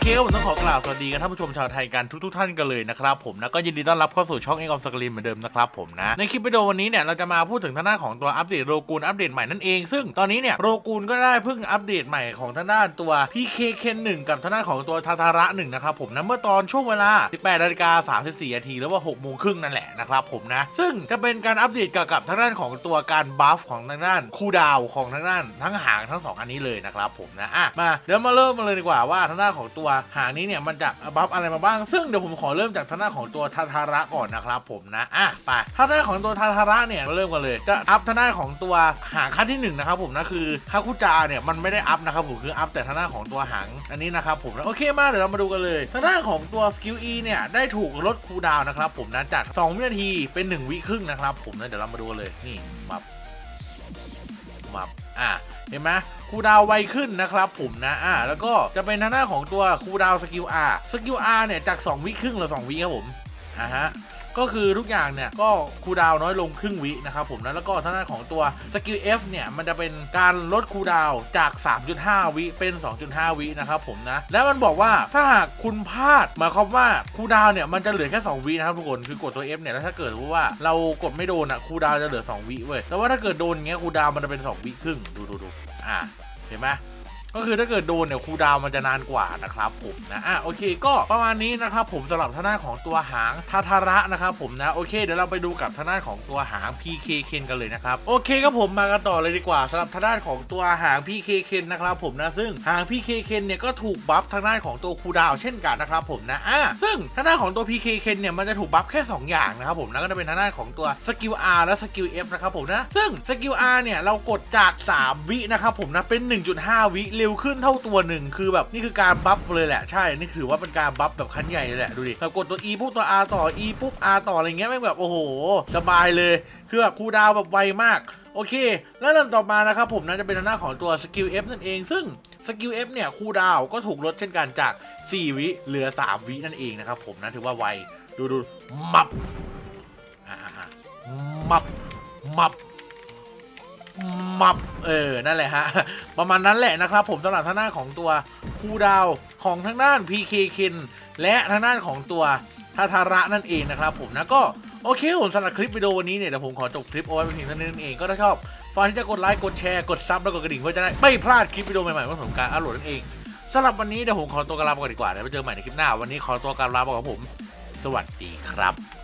เคครับผมต้องขอกล่าวสวัสดีกันท่านผู้ชมชาวไทยกันทุกๆท่านกันเลยนะครับผมนะก็ยินดีต้อนรับเข้าสู่ช่องเอ็กออมสกรีนเหมือนเดิมนะครับผมนะในคลิปวิดีโอวันนี้เนี่ยเราจะมาพูดถึงทางด้านของตัวอัปเดตโรกูนอัปเดตใหม่นั่นเอง ซึ่งตอนนี้เนี่ยโรกูนก็ได้เพิ่งอัปเดตใหม่ของทางด้านตัว PK เคเคน1กับทางด้านของตัวทาทาระ1นะครับผมนะเมื่อตอนช่วงเวลา 18นาฬิกา34นาทีหรือว่า6โมงครึ่งนั่นแหละนะครับผมนะซึ่งจะเป็นการอัปเดตเกี่ยวกับทางด้านของตัวการบัฟของทางด้านคูดาวของทางด้านทั้งหางทั้งสองอันนี้เลยนะครับผมนะอะมาเดี๋ยวมาเริ่มมาเลยดีกว่าว่าทางด้านของตัวหางนี้เนี่ยมันจะบัฟอะไรมาบ้าง ซึ่งเดี๋ยวผมขอเริ่มจากทางด้าของตัวทาทาระก่อนนะครับผมนะอะไปทางด้าของตัวทาทาระเนี่ยมาเริ่มกันเลยจะอัพทางด้าของตัวหางขั้นที่หนึ่งนะครับผมนะคือคาคุจาเนี่ยมันไม่ได้อัพนะครับผมคืออัพแต่ทางด้าของตัวหางอันนี้นะครับผมนะโอเคมาเดี๋ยวเรามาดูกันเลยทางด้าของตัวสกิล E เนี่ยได้ถูกลดคูลดาวน์นะครับผมนะจาก2วินาทีเป็น 1 วิครึ่งนะครับผมนะเดี๋ยวเรามาดูกันเลยนี่มับมับอะ เห็นไหมคูดาวไวขึ้นนะครับผมนะอ่าแล้วก็จะเป็นทางด้าของตัวคูดาวสกิลอาร์สกิลอาร์เนี่ยจาก 2 วิครึ่งหรือ 2 วิครับผมอ่าฮะ ก็คือทุกอย่างเนี่ยก็คูดาวน้อยลงครึ่งวินะครับผมนะแล้วก็ทางด้านของตัวสกิล F เนี่ยมันจะเป็นการลดคูดาวจาก 3.5 วิเป็น 2.5 วินะครับผมนะแล้วมันบอกว่าถ้าหากคุณพลาดหมายความว่าคูดาวเนี่ยมันจะเหลือแค่ 2 วินะครับทุกคนคือกดตัว F เนี่ยแล้วถ้าเกิดว่าเรากดไม่โดนอะคูดาวจะเหลือ 2 วิเว้ยแต่ว่าถ้าเกิดโดนเงี้ยคูดาวมันจะเป็น 2 วิครึ่งดูดูดูอ่าเห็นไหม ก็คือถ้าเกิดโดนเนี่ยคูดาวมันจะนานกว่านะครับผมนะอะโอเคก็ประมาณนี้นะครับผมสำหรับทางด้านของตัวหางทาทาระนะครับผมนะโอเคเดี๋ยวเราไปดูกับทางด้านของตัวหาง PK เคนกันเลยนะครับโอเคครับผมมากันต่อเลยดีกว่าสำหรับทางด้านของตัวหาง PK เคนนะครับผมนะซึ่งหาง PK เคนเนี่ยก็ถูกบัฟทางด้านของตัวคูดาวเช่นกันนะครับผมนะอะซึ่งทางด้านของตัว PK เคนเนี่ยมันจะถูกบัฟแค่สองอย่างนะครับผมนะก็จะเป็นทางด้านของตัวสกิล R และสกิล F นะครับผมนะซึ่งสกิล R เนี่ยเรากดจาก 3 วินะครับผมนะเป็น 1.5 วิเเร็วขึ้นเท่าตัวหนึ่งคือแบบนี่คือการบัฟเลยแหละใช่นี่ถือว่าเป็นการบัฟแบบคันใหญ่เลยแหละดูดิเรากดตัว E ปุ๊บตัว R ต่อ E ปุ๊บ R ต่ออะไรเงี้ยแม่งแบบโอ้โหสบายเลยคือแบบคูดาวแบบไวมากโอเค แล้วลำต่อมานะครับผมนะจะเป็นทางด้าของตัวสกิล F นั่นเอง ซึ่งสกิล F เนี่ยคูดาวก็ถูกลดเช่นกันจาก 4 วิเหลือ 3 วินั่นเองนะครับผมนะถือว่าไวดูดูมับมับมับ มับเออนั่นแหละฮะ ประมาณนั้นแหละนะครับ ผมสำหรับทางด้านของตัวคูดาวของทางด้าน PK เคนและทางด้านของตัวทาทาระนั่นเองนะครับ ผมนะก็โอเคผมสำหรับคลิปวิดีโอวันนี้เนี่ยเดี๋ยวผมขอจบคลิปเอาไว้เพียงเท่านี้นั่นเองก็ถ้าชอบฝากที่จะกดไลค์กดแชร์กดซับแล้วกดกระดิ่งเพื่อจะได้ไม่พลาดคลิปวิดีโอใหม่ๆของผมการอัปโหลดนั่นเองสำหรับวันนี้เดี๋ยวผมขอตัวกลาไปก่อนดีกว่าเดี๋ยวไปเจอกันใหม่ในคลิปหน้าวันนี้ขอตัวกลาไปก่อนครับผม สวัสดีครับ